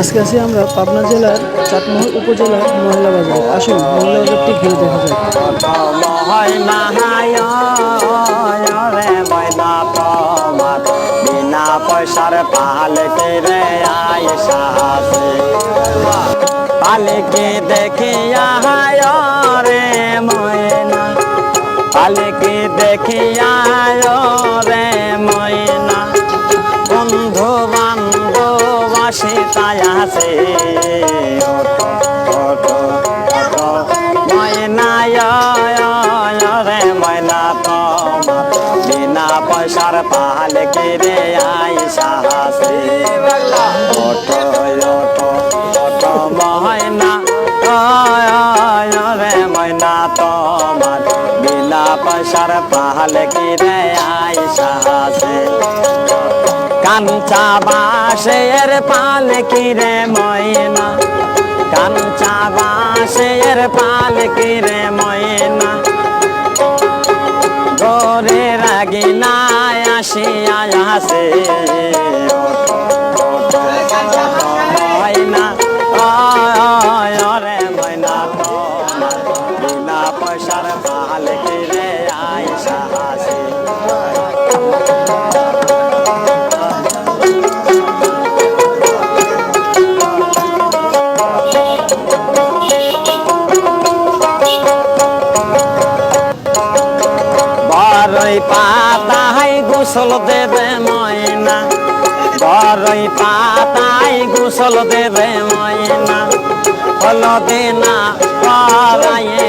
আজকে আছি আমরা পাবনা জেলার চাটমোহর উপজেলার মহিলা বাজারে। আসুন, মহিলা বাজারটি ঘুরে দেখা যায় পয়সার রে আসে তাই তোমার, বিনা পয়সার পাল কে রে আই সাহসে ওটো ময়না বিনা পয়সার কে রে আই কাঞ্চা বাসের পাল কিরে ময়না। কাঞ্চা বাসের পাল কিরে ময়না। গরে রাগিনা আসিয়া আসে ময়না রে ময়না পয়সার পাতাই গোসল দেবে ময়না। বরই পাতাই গোসল দেবে ময়না। হলদে না পরাইয়ে